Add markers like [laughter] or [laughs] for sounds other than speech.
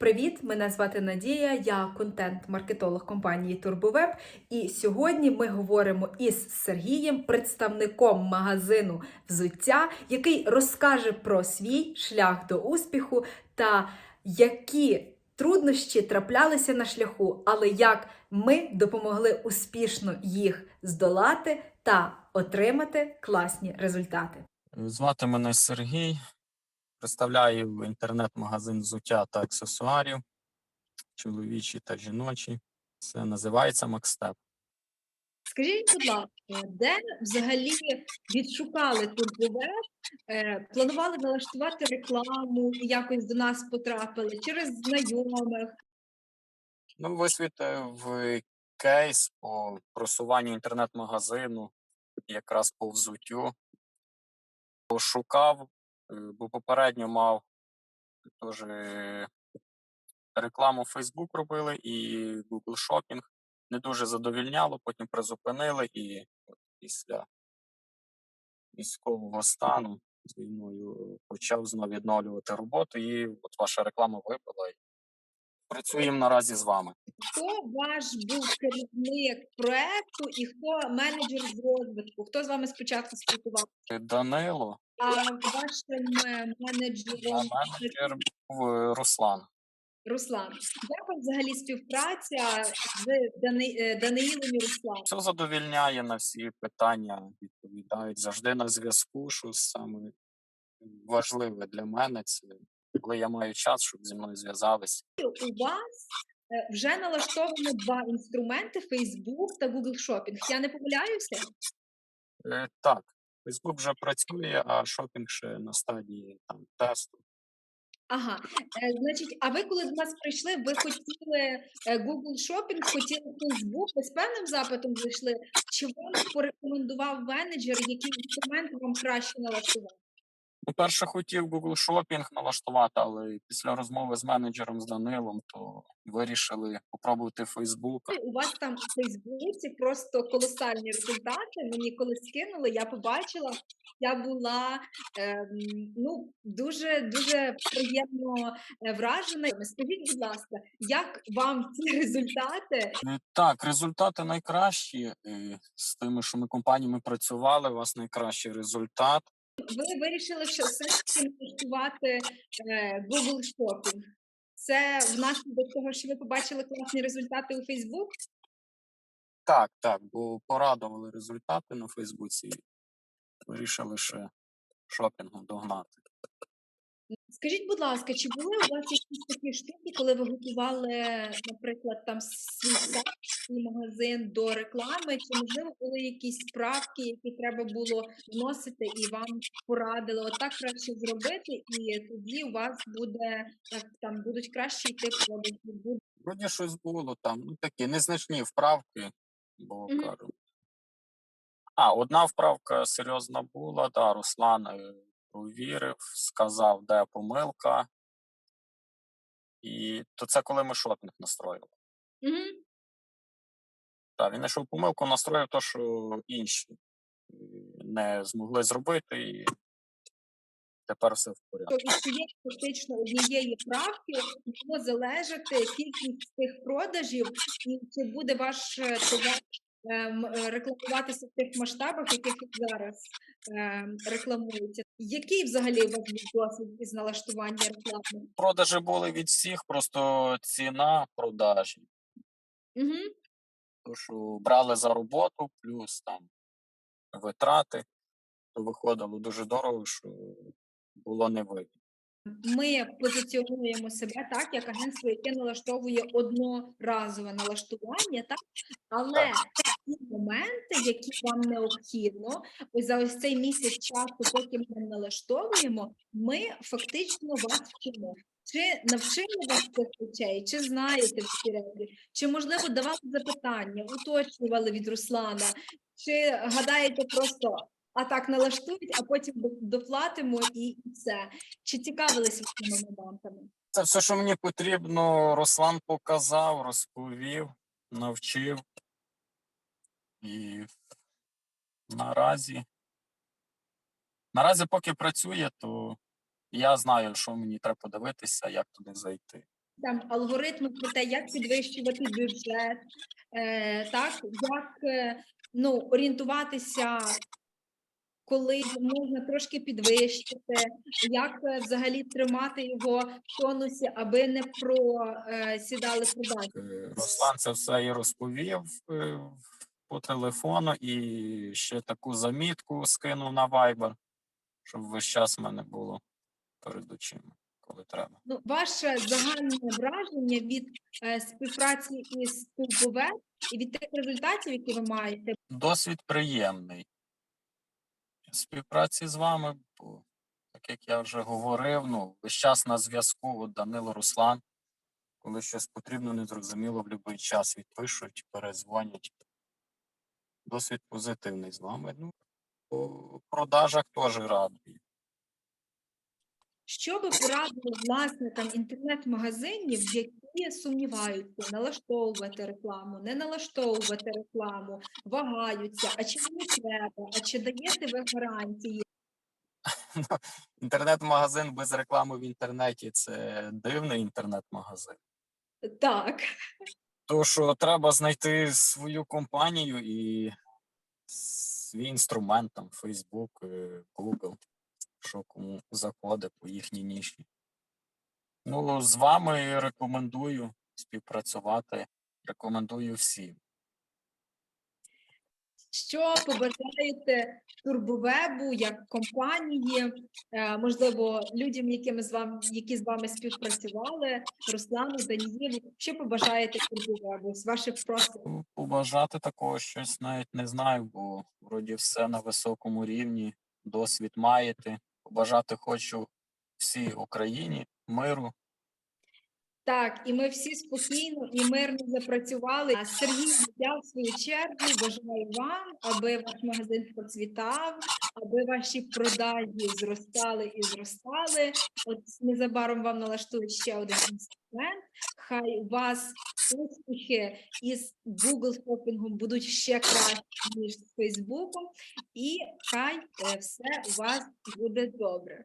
Привіт! Мене звати Надія, я контент-маркетолог компанії TurboWeb. І сьогодні ми говоримо із Сергієм, представником магазину взуття, який розкаже про свій шлях до успіху та які труднощі траплялися на шляху, але як ми допомогли успішно їх здолати та отримати класні результати. Звати мене Сергій. Представляю інтернет-магазин взуття та аксесуарів, чоловічі та жіночі. Це називається Макстеп. Скажіть, будь ласка, де взагалі відшукали турбовеб, е, планували налаштувати рекламу і якось до нас потрапили через знайомих? Ну, висвітив кейс по просуванню інтернет-магазину, якраз по взуттю. Пошукав, е, бо попередньо мав теж рекламу Facebook робили і Google Shopping. Не дуже задовільняло, потім призупинили і от після військового стану з війною почав знову відновлювати роботу, і от ваша реклама вибила. Працюємо наразі з вами. Хто ваш був керівник проекту і хто менеджер з розвитку? Хто з вами спочатку спілкувався? Данило, вашим е, менеджером менеджер був е, Руслан. Руслан? Як вам взагалі співпраця з Дани... е, Даниїлом і Русланом? Все задовільняє на всі питання, відповідають завжди на зв'язку, що саме важливе для мене це коли я маю час, щоб зі мною зв'язались. у вас е, вже налаштовано два інструменти: Facebook та Google Shopping. Я не помиляюся? Е, Так, Facebook вже працює, а шопінг ще на стадії там тесту. Ага, е, значить, а ви коли до нас прийшли, ви хотіли е, Google Shopping, хотіли Facebook, ви з певним запитом зайшли? Чи вам порекомендував менеджер, який інструмент вам краще налаштувати? Ну, перше хотів Google Shopping налаштувати, але після розмови з менеджером з Данилом, то вирішили попробувати Facebook. У вас там у Фейсбуці просто колосальні результати. Мені коли скинули, я побачила, я була ем, ну дуже дуже приємно е, вражена. Скажіть, будь ласка, як вам ці результати? Е, Так, результати найкращі. е, З тими, що ми компаніями працювали, у вас найкращий результат. Ви вирішили що все ж таки налаштувати е, Google Shopping. Це внаслідок того, що ви побачили класні результати у Facebook? Так, так, бо порадували результати на Фейсбуці. Вирішили ще шопінгом догнати. Скажіть, будь ласка, чи були у вас якісь такі штуки, коли ви готували, наприклад, там свій сайт, свій магазин до реклами? Чи можливо були якісь справки, які треба було вносити, і вам порадили отак краще зробити, і тоді у вас буде так, там будуть краще йти продажі, Вроді щось було там, ну такі незначні вправки, бо кажу. А, одна вправка серйозна була, да, Руслан провірив, сказав, де помилка. І то це коли ми шопінг настроїли. Мгм. Так, він знайшов помилку, настроїв то, що інші е, не змогли зробити, і тепер все в порядку. то від цієї фактично однієї правки буде залежати кількість тих продажів, і чи буде ваш товар рекламуватися в тих масштабах, яких зараз ем, рекламується. Який взагалі у вас був досвід із налаштування реклами? Продажі були від всіх, просто ціна продажі. Угу. То, що брали за роботу, плюс там витрати, то виходило дуже дорого, що було не вигідно. Ми позиціонуємо себе так, як агентство, яке налаштовує одноразове налаштування, так але ті моменти, які вам необхідно, ось за ось цей місяць часу, поки ми налаштовуємо, ми фактично вас вчимо. Чи навчили вас цих речей, чи знаєте всі речі, чи можливо давали запитання, уточнювали від Руслана, чи гадаєте просто а так налаштують, а потім доплатимо і все. Чи цікавилися цими моментами? Це все, що мені потрібно, Руслан показав, розповів, навчив. І наразі, наразі, поки працює, то я знаю, що мені треба подивитися, як туди зайти. там алгоритми про те, як підвищувати бюджет, е, так як е, ну, орієнтуватися, коли можна трошки підвищити, як е, взагалі тримати його в тонусі, аби не просідали продажі. Е, Руслан це все і розповів е, по телефону, і ще таку замітку скинув на Viber, щоб весь час в мене було перед очима, коли треба. Ну, ваше загальне враження від е, співпраці із Турбове і від тих результатів, які ви маєте, Досвід приємний. Співпраці з вами, бо, так як я вже говорив, ну, весь час на зв'язку от Данило Руслан. Коли щось потрібно, незрозуміло, в будь-який час відпишуть, перезвонять. Досвід позитивний з вами. Ну, по продажах теж радий. що ви порадили власникам інтернет-магазинів, які сумніваються, налаштовувати рекламу, не налаштовувати рекламу, вагаються, а чи мені треба, а чи даєте ви гарантії? [laughs] Інтернет-магазин без реклами в інтернеті це дивний інтернет-магазин. Так. То що треба знайти свою компанію і свій інструмент, там Facebook, е, Google, що кому заходить по їхній ніші. Ну, з вами рекомендую співпрацювати. Рекомендую всім. Що побажаєте турбовебу як компанії, е, можливо, людям, якими з вами, які з вами співпрацювали, Руслану, Даніїлу, що побажаєте турбовебу з ваших просив? Ну, Побажати такого щось навіть не знаю, бо вроді все на високому рівні, досвід маєте. Побажати хочу всій Україні миру, Так, і ми всі спокійно і мирно запрацювали. Сергій, я в свою чергу бажаю вам, аби ваш магазин процвітав, аби ваші продажі зростали і зростали. От незабаром вам налаштують ще один інструмент. Хай у вас успіхи із Google шопінгом будуть ще краще, ніж з Фейсбуком, і хай е, все у вас буде добре.